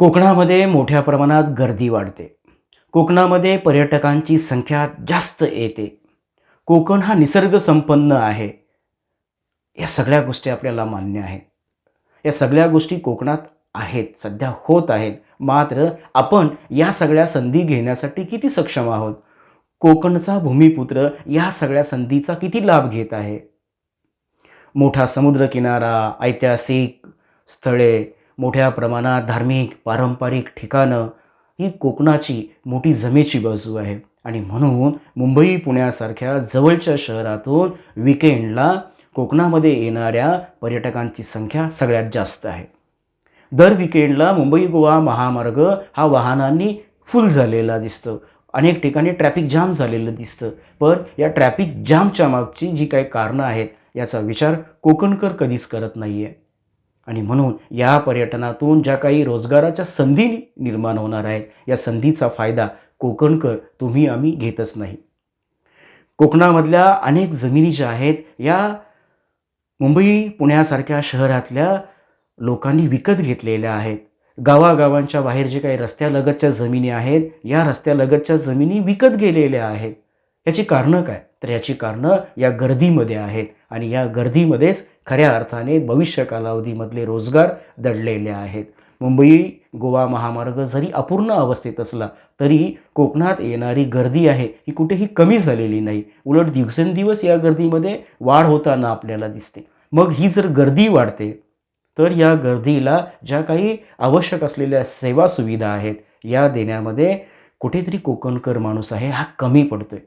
कोकणामध्ये मोठ्या प्रमाणात गर्दी वाढते. कोकणामध्ये पर्यटकांची संख्या जास्त येते. कोकण हा निसर्गसंपन्न आहे. या सगळ्या गोष्टी आपल्याला मान्य आहेत. या सगळ्या गोष्टी कोकणात आहेत सध्या होत आहेत. मात्र आपण या सगळ्या संधी घेण्यासाठी किती सक्षम आहोत? कोकणचा भूमिपुत्र या सगळ्या संधीचा किती लाभ घेत आहे? मोठा समुद्रकिनारा ऐतिहासिक स्थळे मोठ्या प्रमाणात धार्मिक पारंपरिक ठिकाणं ही कोकणाची मोठी जमेची बाजू आहे. आणि म्हणून मुंबई पुण्यासारख्या जवळच्या शहरातून विकेंडला कोकणामध्ये येणाऱ्या पर्यटकांची संख्या सगळ्यात जास्त आहे. दर विकेंडला मुंबई गोवा महामार्ग हा वाहनांनी फुल झालेला दिसतो. अनेक ठिकाणी ट्रॅफिक जाम झालेलं दिसतं. पण या ट्रॅफिक जामच्या मागची जी काही कारणं आहेत याचा विचार कोकणकर कधीच करत नाही आहे आणि म्हणून या पर्यटनातून ज्या काही रोजगाराच्या संधी निर्माण होणार आहेत या संधीचा फायदा कोकणकर तुम्ही आम्ही घेतच नाही. कोकणामधल्या अनेक जमिनी ज्या आहेत या मुंबई पुण्यासारख्या शहरातल्या लोकांनी विकत घेतलेल्या आहेत. गावागावांच्या बाहेर जे काही रस्त्यालगतच्या जमिनी आहेत या रस्त्यालगतच्या जमिनी विकत गेलेल्या आहेत. याची कारणं काय? तर याची कारणं या गर्दीमध्ये आहेत. आणि या गर्दीमध्येच खऱ्या अर्थाने भविष्य कालावधीमधले रोजगार दडलेले आहेत. मुंबई गोवा महामार्ग जरी अपूर्ण अवस्थेत असला तरी कोकणात येणारी गर्दी आहे ही कुठेही कमी झालेली नाही. उलट दिवसेंदिवस या गर्दीमध्ये वाढ होताना आपल्याला दिसते. मग ही जर गर्दी वाढते तर या गर्दीला ज्या काही आवश्यक असलेल्या सेवा सुविधा आहेत या देण्यामध्ये कुठेतरी कोकणकर माणूस आहे हा कमी पडतोय.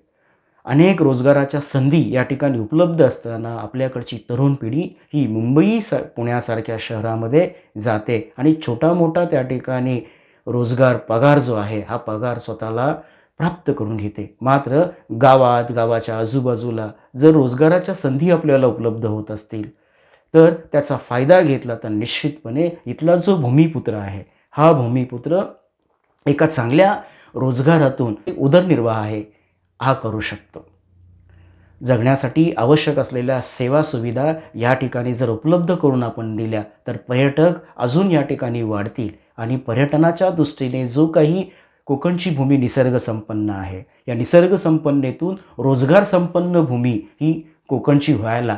अनेक रोजगाराच्या संधी या ठिकाणी उपलब्ध असताना आपल्याकडची तरुण पिढी ही मुंबई स पुण्यासारख्या शहरामध्ये जाते. आणि छोटा मोठा त्या ठिकाणी रोजगार पगार जो आहे हा पगार स्वतःला प्राप्त करून घेते. मात्र गावात गावाच्या आजूबाजूला जर रोजगाराच्या संधी आपल्याला उपलब्ध होत असतील तर त्याचा फायदा घेतला तर निश्चितपणे इथला जो भूमिपुत्र आहे हा भूमिपुत्र एका चांगल्या रोजगारातून उदरनिर्वाह आहे. हा करू शकतो. जगण्यासाठी आवश्यक असलेल्या सेवा सुविधा या ठिकाणी जर उपलब्ध करून आपण दिल्या तर पर्यटक अजून या ठिकाणी वाढतील आणि पर्यटनाच्या दृष्टीने जो काही कोकणची भूमी निसर्गसंपन्न आहे या निसर्गसंपन्नेतून रोजगारसंपन्न रोजगार संपन्न भूमी ही कोकणची व्हायला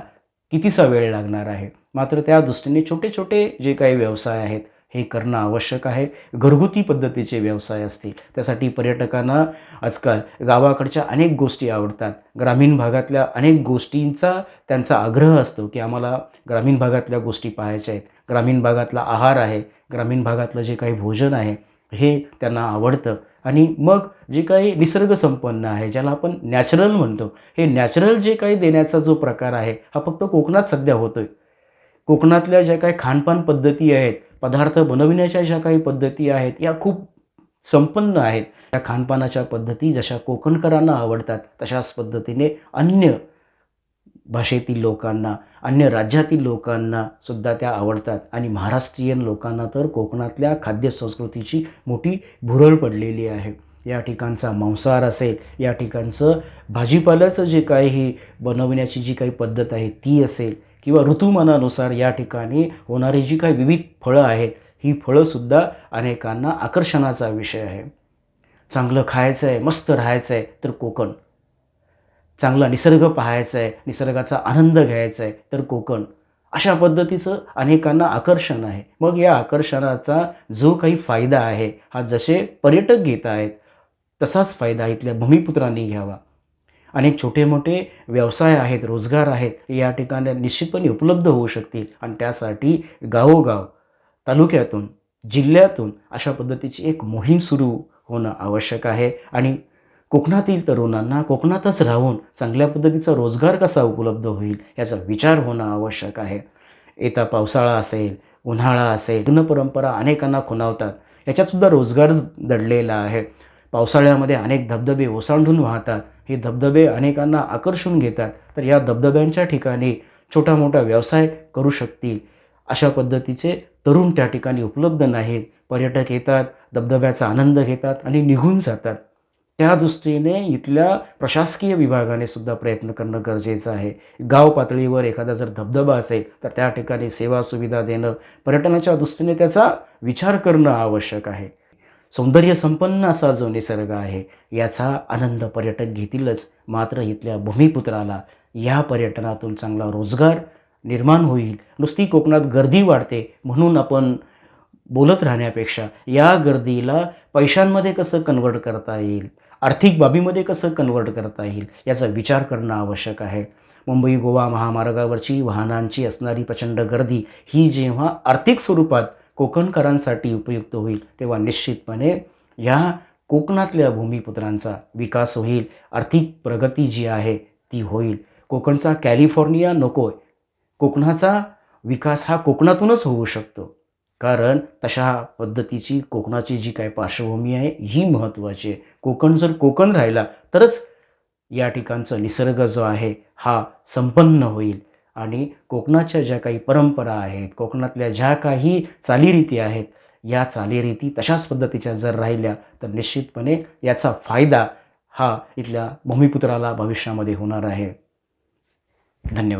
कितीसा वेळ लागणार आहे? मात्र त्या दृष्टीने छोटे छोटे जे काही व्यवसाय आहेत हे करणं आवश्यक आहे. घरगुती पद्धतीचे व्यवसाय असतील. त्यासाठी पर्यटकांना आजकाल गावाकडच्या अनेक गोष्टी आवडतात. ग्रामीण भागातल्या अनेक गोष्टींचा त्यांचा आग्रह असतो की आम्हाला ग्रामीण भागातल्या गोष्टी पाहायच्या आहेत. ग्रामीण भागातला आहार आहे. ग्रामीण भागातलं जे काही भोजन आहे हे त्यांना आवडतं. आणि मग जे काही निसर्गसंपन्न आहे ज्याला आपण नॅचरल म्हणतो हे नॅचरल जे काही देण्याचा जो प्रकार आहे हा फक्त कोकणात सध्या होतो आहे कोकणातल्या ज्या काही खानपान पद्धती आहेत पदार्थ बनविण्याच्या ज्या काही पद्धती आहेत या खूप संपन्न आहेत. या खानपानाच्या पद्धती जशा कोकणकरांना आवडतात तशाच पद्धतीने अन्य भाषेतील लोकांना अन्य राज्यातील लोकांना सुद्धा त्या आवडतात. आणि महाराष्ट्रीयन लोकांना तर कोकणातल्या खाद्यसंस्कृतीची मोठी भुरळ पडलेली आहे. या ठिकाणचा मांसाहार असेल या ठिकाणचं भाजीपाल्याचं जे काही बनवण्याची जी काही पद्धत आहे ती असेल किंवा ऋतुमानानुसार या ठिकाणी होणारी जी काही विविध फळं आहेत ही फळंसुद्धा अनेकांना आकर्षणाचा विषय आहे. चांगलं खायचं आहे मस्त राहायचं आहे तर कोकण. चांगला निसर्ग पाहायचा आहे निसर्गाचा आनंद घ्यायचा आहे तर कोकण. अशा पद्धतीचं अनेकांना आकर्षण आहे. मग या आकर्षणाचा जो काही फायदा आहे हा जसे पर्यटक घेत आहेत तसाच फायदा इथल्या भूमिपुत्रांनी घ्यावा. अनेक छोटे मोठे व्यवसाय आहेत रोजगार आहेत या ठिकाणी निश्चितपणे उपलब्ध होऊ शकतील. आणि त्यासाठी गावोगाव तालुक्यातून जिल्ह्यातून अशा पद्धतीची एक मोहीम सुरू होणं आवश्यक आहे. आणि कोकणातील तरुणांना कोकणातच राहून चांगल्या पद्धतीचा रोजगार कसा उपलब्ध होईल याचा विचार होणं आवश्यक आहे. येता पावसाळा असेल उन्हाळा असेल लग्न परंपरा अनेकांना खुणावतात. याच्यातसुद्धा रोजगार दडलेला आहे. पावसाळ्यामध्ये अनेक धबधबे ओसांडून वाहतात. हे धबधबे अनेकांना आकर्षून घेतात. तर या धबधब्यांच्या ठिकाणी छोटा मोठा व्यवसाय करू शकतील. अशा पद्धतीचे तरुण त्या ठिकाणी उपलब्ध नाहीत. पर्यटक येतात धबधब्याचा आनंद घेतात आणि निघून जातात. त्या दृष्टीने इथल्या प्रशासकीय विभागाने सुद्धा प्रयत्न करणं गरजेचं आहे. गाव पातळीवर एखादा जर धबधबा असेल तर त्या ठिकाणी सेवा सुविधा देणं पर्यटनाच्या दृष्टीने त्याचा विचार करणं आवश्यक आहे. सौंदर्य संपन्न असा जो निसर्ग आहे याचा आनंद पर्यटक घेतीलच. मात्र इथल्या भूमिपुत्राला या पर्यटनातून चांगला रोजगार निर्माण होईल. नुसती कोकणात गर्दी वाढते म्हणून आपण बोलत राहण्यापेक्षा या गर्दीला पैशांमध्ये कसं कन्वर्ट करता येईल? आर्थिक बाबीमध्ये कसं कन्वर्ट करता येईल? याचा विचार करणं आवश्यक आहे. मुंबई गोवा महामार्गावरची वाहनांची असणारी प्रचंड गर्दी ही जेव्हा आर्थिक स्वरूपात कोकणकरांसाठी उपयुक्त होईल तेव्हा निश्चितपणे ह्या कोकणातल्या भूमिपुत्रांचा विकास होईल. आर्थिक प्रगती जी आहे ती होईल. कोकणचा कॅलिफोर्निया नको आहे कोकणाचा विकास हा कोकणातूनच होऊ शकतो. कारण तशा पद्धतीची कोकणाची जी काय पार्श्वभूमी आहे ही महत्त्वाची आहे. कोकण जर कोकण राहिला तरच या ठिकाणचा निसर्ग जो आहे हा संपन्न होईल. आणि कोकणाच्या ज्या काही परंपरा आहेत कोकणातल्या ज्या काही चालीरीती आहेत या चालीरीती तशाच पद्धतीच्या जर राहिल्या तर निश्चितपणे याचा फायदा हा इथल्या भूमिपुत्राला भविष्यामध्ये होणार आहे. धन्यवाद.